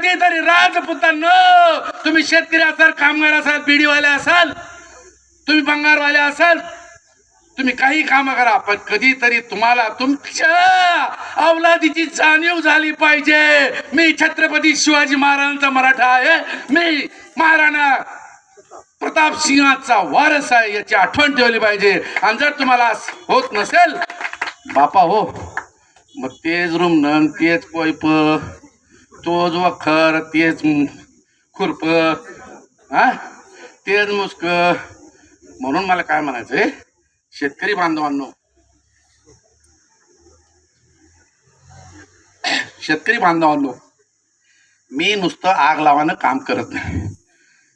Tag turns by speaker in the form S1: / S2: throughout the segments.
S1: कधीतरी राजपुतांनो तुम्ही शेतकरी असाल कामगार असाल बिडीवाले असाल तुम्ही बंगारवाले असाल तुम्ही काही काम करा पण कधीतरी तुम्हाला तुमच्या अवलादीची जाणीव झाली पाहिजे. मी छत्रपती शिवाजी महाराजांचा मराठा आहे. मी महाराणा प्रताप सिंहाचा वारस आहे याची आठवण ठेवली पाहिजे. आणि जर तुम्हाला होत नसेल बापा हो मग तेच रुमणं तेच कोयप. तोच वखर तेच खुरप हा? तेच मुस्क. म्हणून मला काय म्हणायचंय शेतकरी बांधवांनो. शेतकरी बांधवांनो मी नुसतं आग लावानं काम करत नाही.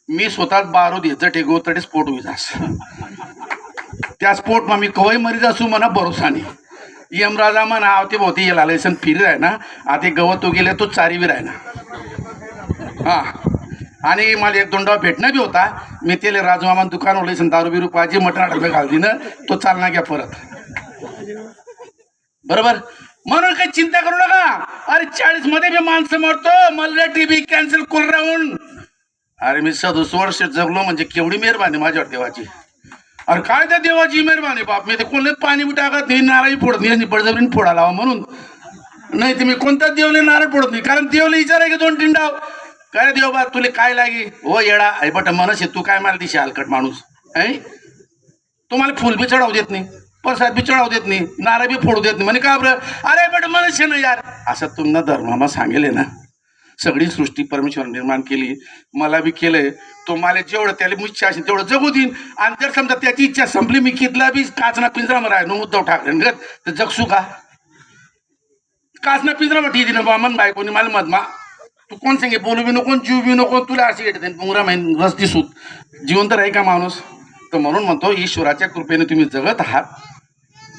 S1: मी स्वतः बारूद याचं टेगो तडे स्फोट विजास त्या स्फोट मग मी कवय मरीज असू म्हणा भरोसा नाही. यमराजा म्हणा आवते भोवती येला लायसन फिरी आहे ना. आता गवत तो गेले तो चारीवीर आहे ना. हा. आणि मला एक दोन डाव भेटणं बी होता. मी त्याला राजमामान दुकान ओलायसन दारू बिरू पाहिजे मटण डबे घालती ना तो चालना घ्या परत. बरोबर? म्हणून काही चिंता करू नका. अरे चाळीसमध्ये मी माणसं मरतो मला टीव्ही कॅन्सल करून राहून. अरे मी सदुस वर्ष जगलो म्हणजे केवढी मेहरबानी माझ्यावर देवाची. अरे काय त्या देवाची मेहरबानी? बाप मी ते कोणले पाणी बी टाकत नाही नारळी फोडत नाही आणि बळजबरीने फोडा लावा म्हणून. नाही तुम्ही कोणताच देवले नारळ फोडत नाही कारण देवले विचारा की दोन तीन डाव. काय रे देव बा तुले काय लागी? हो येडा आई बट मनस आहे तू काय मला दिशा हलकट माणूस? ऐ? तुम्हाला फुल बी चढावू देत नाही प्रसाद बी चढावू देत नाही नारळ बी फोडू देत नाही म्हणे का बरं? अरे बट मनुष्य ना यार. असं तुम्हाला धर्मामा सांगेल ना. सगळी सृष्टी परमेश्वर निर्माण केली. मला बी केलंय. तुम्हाला जेवढं त्याला इच्छा असेल तेवढं जगू देईन. आणि जर समजा त्याची इच्छा संपली मी कितला बी काचना पिंजरा मराय नो उद्धव ठाकरे तर जगसू का काचना पिंजरा म्हटी ना बामन बायकोनी मला मधमा तू कोण सांगे बोलू बी नको जीव बी नको तुला अशी येते पुंगरा माहीन रस दिसूत जिवंत आहे का माणूस? तर म्हणून म्हणतो ईश्वराच्या कृपेने तुम्ही जगत आहात.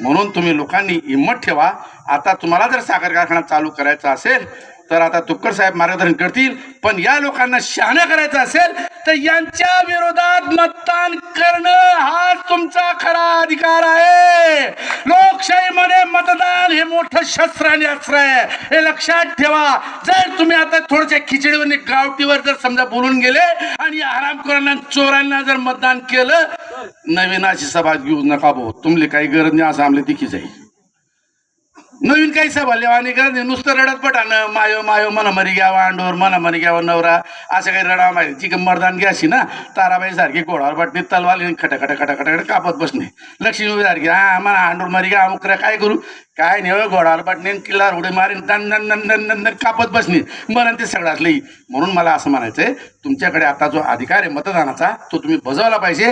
S1: म्हणून तुम्ही लोकांनी हिंमत ठेवा. आता तुम्हाला जर साखर कारखाना चालू करायचा असेल तर आता तुक्कर साहेब मार्गदर्शन करतील पण या लोकांना शहाणा करायचं असेल तर यांच्या विरोधात मतदान करणं हा तुमचा खरा अधिकार आहे. लोकशाहीमध्ये मतदान हे मोठं शस्त्र आणि अस्त्र आहे. हे लक्षात ठेवा. जर तुम्ही आता थोडशा खिचडीवर गावठीवर जर समजा बोलून गेले आणि आरामकरांना चोरांना जर मतदान केलं नवीन अशी सभा घेऊ नका भाऊ. तुमले काही गरज नाही असं आमले तिखी जाईल नवीन काही सभा लेवानी गरज नाही नुसतं रडत पटानं मायो मायो मना मरी घ्यावा अंडोर मना मरी घ्यावा नवरा असं काही रडा माहिती चिकन मर्दान अशी ना ताराबाई सारखी घोडावर बटणी तलवार खट खट खट खट कापत बसणे लक्ष्मी सारखी हा मला अंडोर मरी घ्या अमुक करा, काय करू? काय नाही हो, घोडावर बटणे किल्लार उडी मारीन दन दन दन दन दन दन कापत बसणे मरण ते सगळं असलं म्हणून मला असं म्हणायचंय तुमच्याकडे आता जो अधिकार आहे मतदानाचा तो तुम्ही बजावला पाहिजे.